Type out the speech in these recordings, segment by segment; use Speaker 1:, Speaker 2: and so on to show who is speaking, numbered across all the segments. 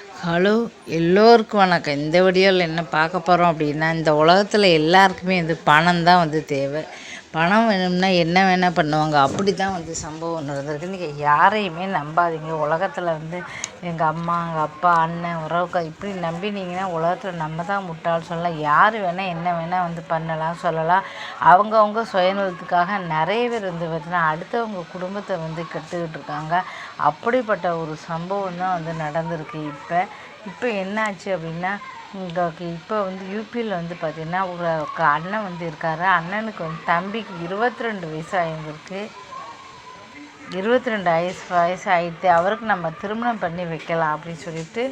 Speaker 1: Hello எல்லோருக்கும் வணக்கம். இந்த வீடியோவில் என்ன பார்க்க போகிறோம் அப்படின்னா இந்த உலகத்தில் எல்லாருக்குமே வந்து பணம் தான் வந்து தேவை. பணம் வேணும்னா என்ன வேணால் பண்ணுவாங்க. அப்படி தான் வந்து சம்பவம் நடந்திருக்கு. நீங்கள் யாரையுமே நம்பாதீங்க. உலகத்தில் வந்து எங்கள் அம்மா எங்கள் அப்பா அண்ணன் உறவுக்கா இப்படி நம்பினீங்கன்னா உலகத்தில் நம்ம தான் முட்டாள் சொல்லலாம். யார் வேணால் என்ன வேணால் வந்து பண்ணலாம் சொல்லலாம். அவங்கவுங்க சுயநலத்துக்காக நிறைய பேர் வந்து பார்த்திங்கன்னா அடுத்தவங்க குடும்பத்தை வந்து கெட்டுக்கிட்டு இருக்காங்க. அப்படிப்பட்ட ஒரு சம்பவம் தான் வந்து நடந்திருக்கு. இப்போ இப்போ என்னாச்சு அப்படின்னா இந்த இப்போ வந்து யூபியில் வந்து பார்த்திங்கன்னா ஒரு க- அண்ணன் வந்து இருக்காரு. அண்ணனுக்கு வந்து தம்பிக்கு இருபத்தி ரெண்டு வயசு ஆகிருக்கு இருபத்தி ரெண்டு வயசு வயசு ஆகிட்டு அவருக்கு நம்ம திருமணம் பண்ணி வைக்கலாம் அப்படின்னு சொல்லிட்டு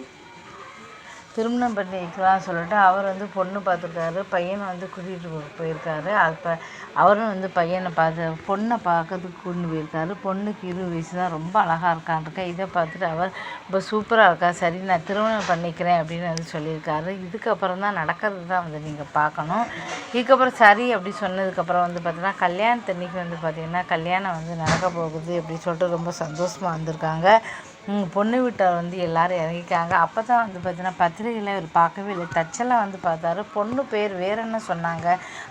Speaker 1: திருமணம் பண்ணி வைக்கலாம்னு சொல்லிட்டு அவர் வந்து பொண்ணு பார்த்துருக்காரு பையனை வந்து கூட்டிகிட்டு போயிருக்காரு. அப்போ அவரும் வந்து பையனை பார்த்து பொண்ணை பார்க்கறதுக்கு கூட்டின்னு போயிருக்காரு. பொண்ணுக்கு இருபது வயசு தான் ரொம்ப அழகாக இருக்கான்ருக்கா. இதை பார்த்துட்டு அவர் ரொம்ப சூப்பராக இருக்கா? சரி நான் திருமணம் பண்ணிக்கிறேன் அப்படின்னு வந்து சொல்லியிருக்காரு. இதுக்கப்புறம் தான் நடக்கிறது தான் வந்து நீங்கள் பார்க்கணும். இதுக்கப்புறம் சரி அப்படி சொன்னதுக்கப்புறம் வந்து பார்த்தீங்கன்னா கல்யாணத்தன்னைக்கு வந்து பார்த்திங்கன்னா கல்யாணம் வந்து நடக்க போகுது அப்படின்னு சொல்லிட்டு ரொம்ப சந்தோஷமாக வந்திருக்காங்க. பொண்ணு வீட்டார் வந்து எல்லாரும் இறங்கிக்காங்க அப்போ தான் வந்து பார்த்தீங்கன்னா பத்திரிகையில் அவர் பார்க்கவே இல்லை. தச்செல்லாம் வந்து பார்த்தாரு. பொண்ணு பேர் வேற சொன்னாங்க.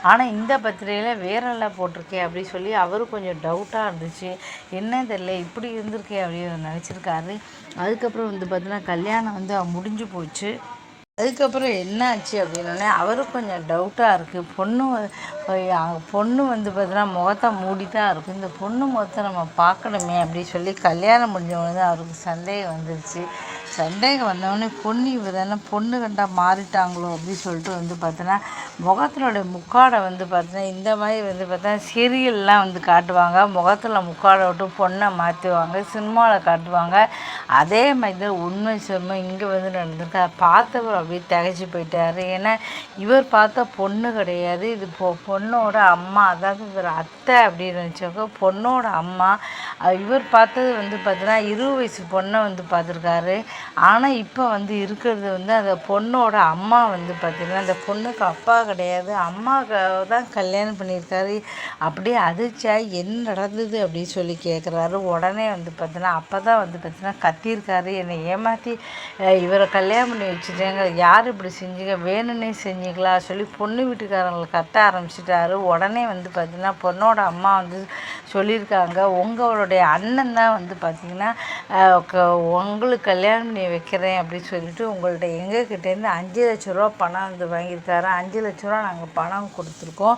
Speaker 1: ஆனால் இந்த பத்திரிகையில் வேறெல்லாம் போட்டிருக்கே அப்படின்னு சொல்லி அவரு கொஞ்சம் டவுட்டாக இருந்துச்சு. என்ன தெரியல. இப்படி இருந்திருக்கே அப்படின்னு நினச்சிருக்காரு. அதுக்கப்புறம் வந்து பார்த்தீங்கன்னா கல்யாணம் வந்து முடிஞ்சு போச்சு. அதுக்கப்புறம் என்ன ஆச்சு அப்படின்னோடனே அவருக்கு கொஞ்சம் டவுட்டாக இருக்குது பொண்ணு பொண்ணு வந்து பார்த்தீங்கன்னா முகத்தை மூடி தான் இருக்கும். இந்த பொண்ணு முகத்தை நம்ம பார்க்கணுமே அப்படின்னு சொல்லி கல்யாணம் முடிஞ்சவங்க தான் அவருக்கு சந்தேகம் வந்துருச்சு. சந்தேகம் வந்தவொடனே பொண்ணு இவ தானே பொண்ணு கண்டா மாறிட்டாங்களோ அப்படின்னு சொல்லிட்டு வந்து பார்த்தோன்னா முகத்தினுடைய முக்காடை வந்து பார்த்தோன்னா இந்த மாதிரி வந்து பார்த்தா சீரியல்லாம் வந்து காட்டுவாங்க. முகத்தில் முக்காடை விட்டு பொண்ணை மாற்றுவாங்க சினிமாவில் காட்டுவாங்க. அதே மாதிரி தான் உண்மை சும்மா இங்கே வந்து நடந்திருக்கு. அதை பார்த்தவர் அப்படியே திகைச்சு போயிட்டார். ஏன்னா இவர் பார்த்த பொண்ணு கிடையாது. இது பொ பொண்ணோட அம்மா அதாவது இவர் அத்தை அப்படின்னு நினச்சவங்க பொண்ணோட அம்மா இவர் பார்த்தது வந்து பார்த்தோன்னா இருபது வயசு பொண்ணை வந்து பார்த்துருக்காரு. ஆனால் இப்போ வந்து இருக்கிறது வந்து அந்த பொண்ணோட அம்மா வந்து பார்த்திங்கன்னா அந்த பொண்ணுக்கு அப்பா கிடையாது. அம்மாவுக்கு தான் கல்யாணம் பண்ணியிருக்காரு. அப்படியே அதிர்ச்சியாக என்ன நடந்தது அப்படின்னு சொல்லி கேட்குறாரு உடனே வந்து பார்த்தீங்கன்னா அப்போ தான் வந்து பார்த்தீங்கன்னா கத்தியிருக்காரு. என்னை ஏமாற்றி இவரை கல்யாணம் பண்ணி வச்சுட்டேங்க. யார் இப்படி செஞ்சீங்க வேணும்னே செஞ்சீங்களா சொல்லி பொண்ணு வீட்டுக்காரங்களை கத்த ஆரம்பிச்சிட்டாரு. உடனே வந்து பார்த்தீங்கன்னா பொண்ணோட அம்மா வந்து சொல்லியிருக்காங்க உங்களுடைய அண்ணன் தான் வந்து பார்த்திங்கன்னா க- உங்களுக்கு கல்யாணம் பண்ணி வைக்கிறேன் அப்படின்னு சொல்லிட்டு உங்கள்கிட்ட எங்ககிட்டேருந்து அஞ்சு லட்ச ரூபா பணம் வந்து வாங்கியிருக்காரு. அஞ்சு லட்ச ரூபா நாங்கள் பணம் கொடுத்துருக்கோம்.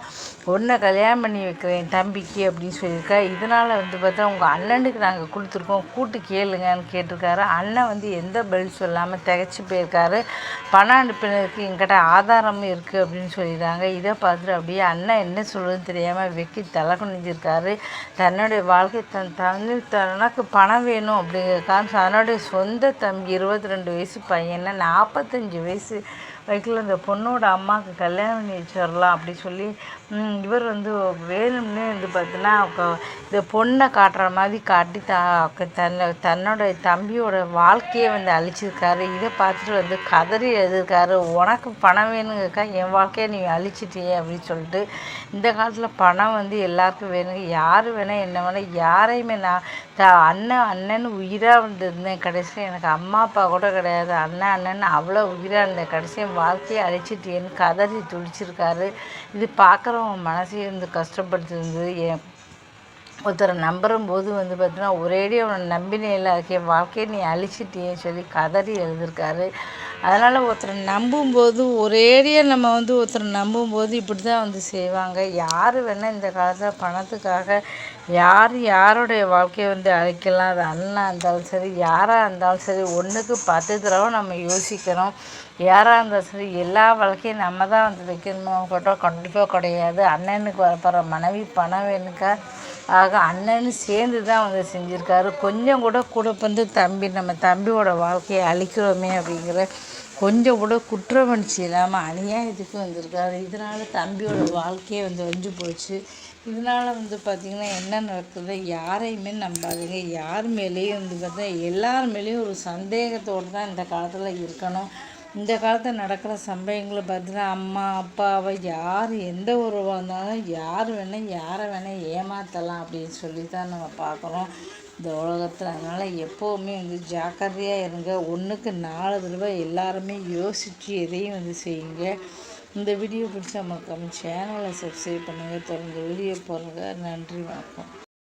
Speaker 1: ஒன்றை கல்யாணம் பண்ணி வைக்கிறேன் தம்பிக்கு அப்படின்னு சொல்லியிருக்கா. இதனால் வந்து பார்த்தா உங்கள் அண்ணனுக்கு நாங்கள் கொடுத்துருக்கோம். கூட்டு கேளுங்கன்னு கேட்டிருக்காரு. அண்ணன் வந்து எந்த பதில் சொல்லாமல் திகச்சு போயிருக்காரு. பணம் அனுப்பினதுக்கு எங்கிட்ட ஆதாரமும் இருக்குது அப்படின்னு சொல்லிடுறாங்க இதை பார்த்துட்டு அப்படியே அண்ணன் என்ன சொல்லுன்னு தெரியாமல் வெக்கி தலை குனிஞ்சிருக்காரு தன்னுடைய வாழ்க்கை தன் தனி தனக்கு பணம் வேணும் அப்படிங்கிறக்காக தன்னுடைய சொந்த தம்பி இருபத்தி ரெண்டு வயசு பையனை நாற்பத்தஞ்சு வயசு வயசில் இந்த பொண்ணோட அம்மாவுக்கு கல்யாணம் பண்ணி வச்சிடலாம் அப்படி சொல்லி இவர் வந்து வேணும்னே வந்து பார்த்தீங்கன்னா இந்த பொண்ணை காட்டுற மாதிரி காட்டி த தன்னை தன்னோட தம்பியோட வாழ்க்கையை வந்து அழிச்சிருக்காரு. இதை பார்த்துட்டு வந்து கதறி எழுதியிருக்காரு உனக்கு பணம் வேணுங்கக்கா என் வாழ்க்கையை நீ அழிச்சிட்டியே அப்படின்னு சொல்லிட்டு இந்த காலத்தில் பணம் வந்து எல்லாருக்கும் வேணுங்க. யார் வேணால் என்ன வேணால் யாரையுமே நான் த அண்ணன் அண்ணன் உயிராக வந்திருந்தேன் கடைசியில் எனக்கு அம்மா அம்மா அப்பா கூட கிடையாது. அண்ணன் அண்ணன் அவ்வளோ உயிராக இருந்தேன் கடைசியும் வாழ்க்கையை அழைச்சிட்டேன்னு கதறி துடிச்சிருக்காரு. இது பார்க்குறவங்க மனசையே வந்து கஷ்டப்படுத்திருந்தது. என் ஒருத்தரை நம்புறும் போது வந்து பார்த்தீங்கன்னா ஒரேடியாக அவனை நம்பினே இல்லை. அதுக்கு என் வாழ்க்கையை நீ அழிச்சிட்டியேன்னு சொல்லி கதறி எழுதியிருக்காரு. அதனால் ஒருத்தரை நம்பும்போது ஒரேடியாக நம்ம வந்து ஒருத்தரை நம்பும்போது இப்படி தான் வந்து செய்வாங்க. யார் வேணால் இந்த காலத்தில் பணத்துக்காக யார் யாருடைய வாழ்க்கையை வந்து அழைக்கலாம். அது அண்ணனாக இருந்தாலும் சரி யாராக இருந்தாலும் சரி ஒன்றுக்கு பத்து தடவை நம்ம யோசிக்கிறோம். யாராக இருந்தாலும் சரி எல்லா வாழ்க்கையும் நம்ம தான் வந்து வைக்கணுமோ? கேட்டால் கண்டிப்பாக கிடையாது. அண்ணனுக்கு வரப்போகிற மனைவி பணம் வேணுக்கா? ஆக அண்ணன்னு சேர்ந்து தான் வந்து செஞ்சுருக்காரு. கொஞ்சம் கூட கூட வந்து தம்பி நம்ம தம்பியோட வாழ்க்கையை அழிக்கிறோமே அப்படிங்கிற கொஞ்சம் கூட குற்றவணிச்சி இல்லாமல் அநியாயத்துக்கு வந்திருக்காரு. இதனால் தம்பியோட வாழ்க்கையே வந்து வஞ்சு போச்சு. இதனால் வந்து பார்த்திங்கன்னா என்ன நடக்குது? யாரையுமே நம்பாதுங்க. யார் மேலேயும் வந்து பார்த்தா எல்லார் மேலேயும் ஒரு சந்தேகத்தோடு தான் இந்த காலத்தில் இருக்கணும். இந்த காலத்தில் நடக்கிற சம்பவங்களை பார்த்தீங்கன்னா அம்மா அப்பாவை யார் எந்த உறவாக இருந்தாலும் யார் வேணால் யாரை வேணால் ஏமாற்றலாம் அப்படின்னு சொல்லி தான் நம்ம பார்க்குறோம். இந்த உலகத்தில் அதனால் எப்போவுமே வந்து ஜாக்கிரதையாக இருங்க. ஒன்றுக்கு நாலு தடவை எல்லாருமே யோசித்து எதையும் வந்து செய்யுங்க. இந்த வீடியோ பிடிச்சா மறக்காமல் சேனலை சப்ஸ்கிரைப் பண்ணுங்கள் தொடர்ந்து வீடியோ போடுங்க நன்றி வணக்கம்.